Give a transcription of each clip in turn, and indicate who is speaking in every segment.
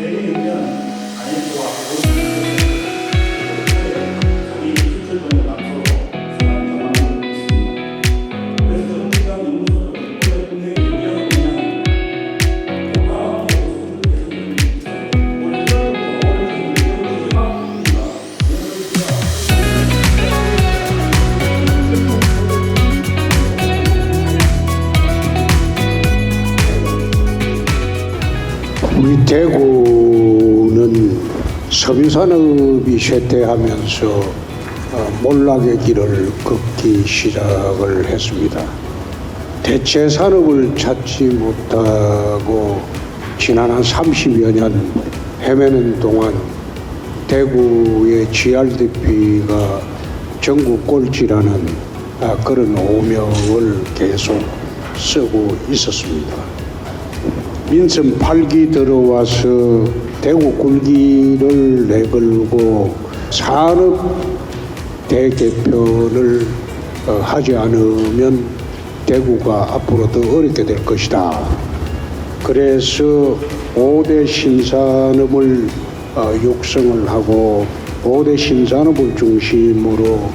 Speaker 1: 내 대구는 석유산업이 쇠퇴하면서 어, 몰락의 길을 걷기 시작을 했습니다. 대체 산업을 찾지 못하고 지난 한 30여 년 헤매는 동안 대구의 GRDP가 전국 꼴찌라는 아, 그런 오명을 계속 쓰고 있었습니다. 민선 8기 들어와서 대구 굴기를 내걸고 산업 대개편을 어, 하지 않으면 대구가 앞으로 더 어렵게 될 것이다. 그래서 5대 신산업을 어, 육성을 하고 5대 신산업을 중심으로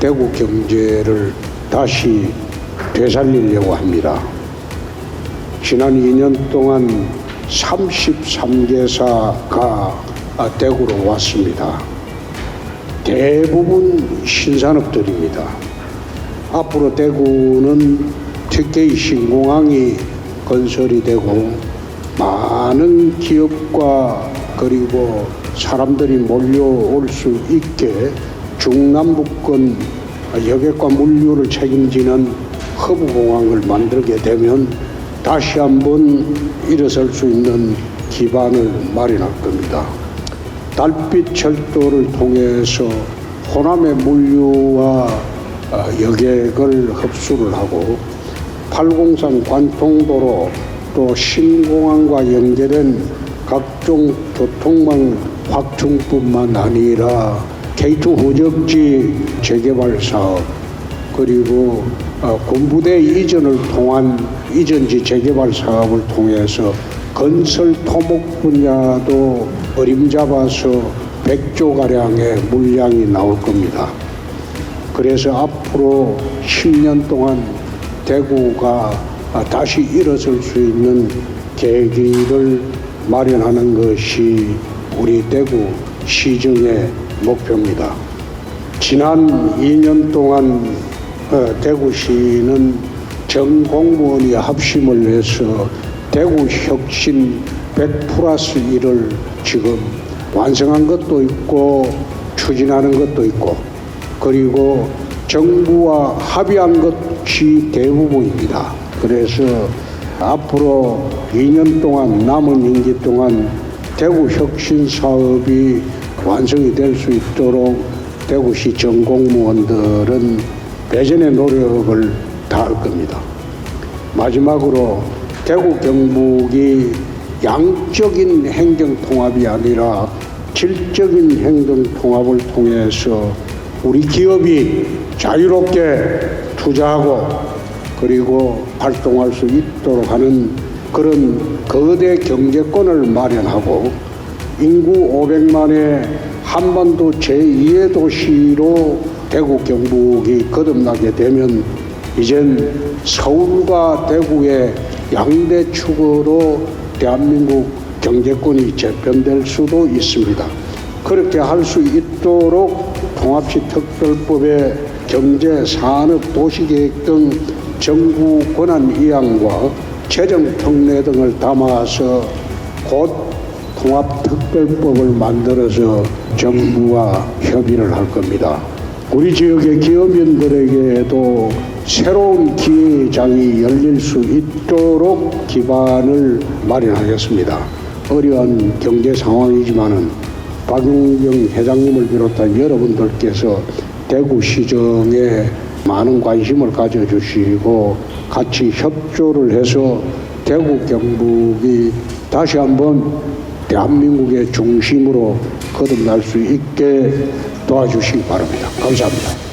Speaker 1: 대구 경제를 다시 되살리려고 합니다. 지난 2년 동안 33개사가 대구로 왔습니다. 대부분 신산업들입니다. 앞으로 대구는 특히 신공항이 건설이 되고 많은 기업과 그리고 사람들이 몰려올 수 있게 중남부권 여객과 물류를 책임지는 허브공항을 만들게 되면 다시 한번 일어설 수 있는 기반을 마련할 겁니다. 달빛 철도를 통해서 호남의 물류와 어, 여객을 흡수를 하고 803 관통도로 또 신공항과 연계된 각종 교통망 확충뿐만 아니라 K2 후적지 재개발 사업 그리고 어, 군부대 이전을 통한 이전지 재개발 사업을 통해서 건설 토목 분야도 어림잡아서 100조 가량의 물량이 나올 겁니다. 그래서 앞으로 10년 동안 대구가 다시 일어설 수 있는 계기를 마련하는 것이 우리 대구 시정의 목표입니다. 지난 2년 동안 어, 대구시는 전 공무원이 합심을 해서 대구 혁신 100 플러스 1을 지금 완성한 것도 있고 추진하는 것도 있고 그리고 정부와 합의한 것이 대부분입니다. 그래서 앞으로 2년 동안 남은 임기 동안 대구 혁신 사업이 완성이 될 수 있도록 대구시 전공무원들은 배전의 노력을 다할 겁니다. 마지막으로 대구 경북이 양적인 행정 통합이 아니라 질적인 행정 통합을 통해서 우리 기업이 자유롭게 투자하고 그리고 활동할 수 있도록 하는 그런 거대 경제권을 마련하고 인구 500만의 한반도 제2의 도시로 대구 경북이 거듭나게 되면 이젠 서울과 대구의 양대 축으로 대한민국 경제권이 재편될 수도 있습니다. 그렇게 할 수 있도록 통합시 특별법의 경제, 산업, 도시계획 등 정부 권한 이양과 재정 특례 등을 담아서 곧 통합특별법을 만들어서 정부와 협의를 할 겁니다. 우리 지역의 기업인들에게도 새로운 기회장이 열릴 수 있도록 기반을 마련하겠습니다. 어려운 경제 상황이지만은 박용경 회장님을 비롯한 여러분들께서 대구 시정에 많은 관심을 가져주시고 같이 협조를 해서 대구 경북이 다시 한번 대한민국의 중심으로 거듭날 수 있게 도와주시기 바랍니다. 감사합니다.